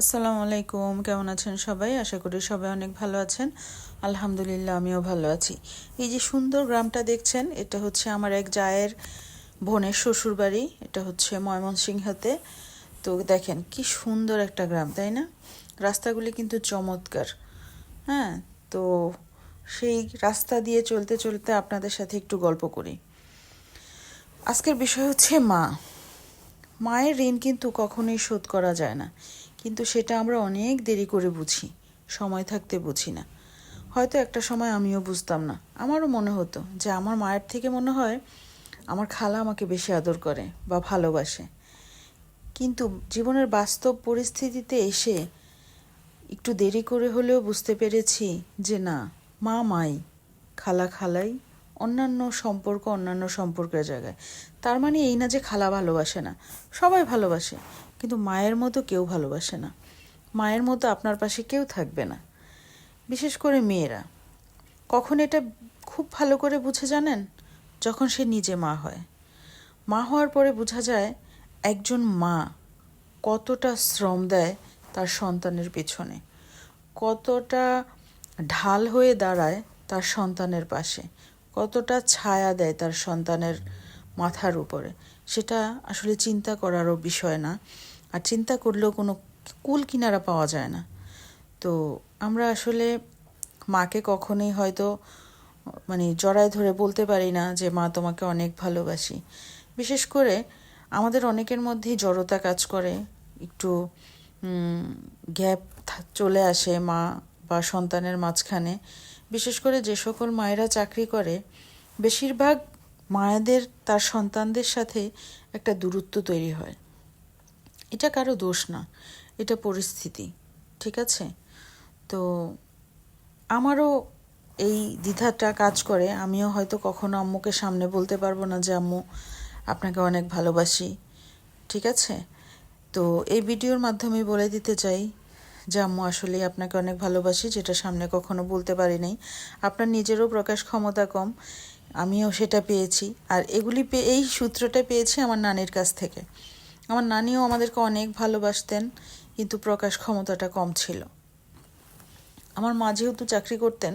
আসসালামু আলাইকুম, কেমন আছেন সবাই? আশা করি সবাই অনেক ভালো আছেন। আলহামদুলিল্লাহ, আমিও ভালো আছি। এই যে সুন্দর গ্রামটা দেখছেন, এটা হচ্ছে আমার এক জায়ের বোনের শ্বশুর বাড়ি এটা হচ্ছে ময়মনসিংহতে। তো দেখেন, কি সুন্দর একটা গ্রাম, তাই না? রাস্তাগুলি কিন্তু চমৎকার হ্যাঁ? তো সেই রাস্তা দিয়ে চলতে চলতে আপনাদের সাথে একটু গল্প করি। আজকের বিষয় হচ্ছে মা। মায়ের ঋণ কিন্তু কখনোই শোধ করা যায় না। কিন্তু সেটা আমরা অনেক দেরি করে বুঝি। সময় থাকতে বুঝি না। হয়তো একটা সময় আমিও বুঝতাম না। আমারও মনে হতো যে আমার মায়ের থেকে মনে হয় আমার খালা আমাকে বেশি আদর করে বা ভালোবাসে। কিন্তু জীবনের বাস্তব পরিস্থিতিতে এসে একটু দেরি করে হলেও বুঝতে পেরেছি যে না, মা মাই, খালা খালাই, অন্যান্য সম্পর্ক অন্যান্য সম্পর্কের জায়গায়। তার মানে এই না যে খালা ভালোবাসে না, সবাই ভালোবাসে। কিন্তু মায়ের মতো কেউ ভালোবাসে না। মায়ের মতো আপনার পাশে কেউ থাকবে না। বিশেষ করে মেয়েরা। কখন এটা খুব ভালো করে বুঝে জানেন? যখন সে নিজে মা হয়। মা হওয়ার পরে বোঝা যায় একজন মা কতটা শ্রম দেয় তার সন্তানের পেছনে। কতটা ঢাল হয়ে দাঁড়ায় তার সন্তানের পাশে। কতটা ছায়া দেয় তার সন্তানের মাথার উপরে। সেটা আসলে চিন্তা করারও বিষয় না। আর চিন্তা করলেও কোনো কুল কিনারা পাওয়া যায় না। তো আমরা আসলে মাকে কখনোই হয়তো মানে জড়ায় ধরে বলতে পারি না যে, মা, তোমাকে অনেক ভালোবাসি। বিশেষ করে আমাদের অনেকের মধ্যেই জড়তা কাজ করে, একটু গ্যাপ চলে আসে মা বা সন্তানের মাঝখানে। বিশেষ করে যে সকল মায়েরা চাকরি করে, বেশিরভাগ মায়েদের, তার সন্তানদের সাথে একটা দূরত্ব তৈরি হয়। এটা কারও দোষ না, এটা পরিস্থিতি, ঠিক আছে? তো আমারও এই দ্বিধাটা কাজ করে, আমিও হয়তো কখনো আম্মুকে সামনে বলতে পারব না যে, আম্মু, আপনাকে অনেক ভালোবাসি। ঠিক আছে? তো এই ভিডিওর মাধ্যমে বলে দিতে চাই যে, আম্মু আসলে আপনাকে অনেক ভালোবাসি, যেটা সামনে কখনো বলতে পারি নাই। আপনার নিজেরও প্রকাশ ক্ষমতা কম, আমিও সেটা পেয়েছি। আর এগুলি পেয়ে এই সূত্রটা পেয়েছি আমার নানির কাছ থেকে। আমার নানিও আমাদেরকে অনেক ভালোবাসতেন, কিন্তু প্রকাশ ক্ষমতাটা কম ছিল। আমার মা যেহেতু চাকরি করতেন,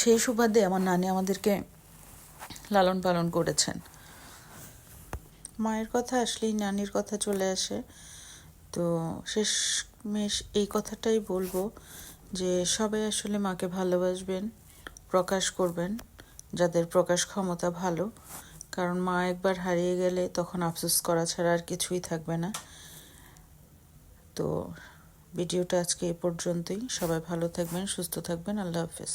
সেই সুবাদে আমার নানি আমাদেরকে লালন পালন করেছেন। মায়ের কথা আসলেই নানির কথা চলে আসে। তো শেষ মেশ এই কথাটাই বলব যে, সবাই আসলে মাকে ভালোবাসবেন, প্রকাশ করবেন, যাদের প্রকাশ ক্ষমতা ভালো। কারণ মা একবার হারিয়ে গেলে তখন আফসোস করা ছাড়া আর কিছুই থাকবে না। তো, ভিডিওটা আজকে এ পর্যন্তই। সবাই ভালো থাকবেন, সুস্থ থাকবেন। আল্লাহ হাফেজ।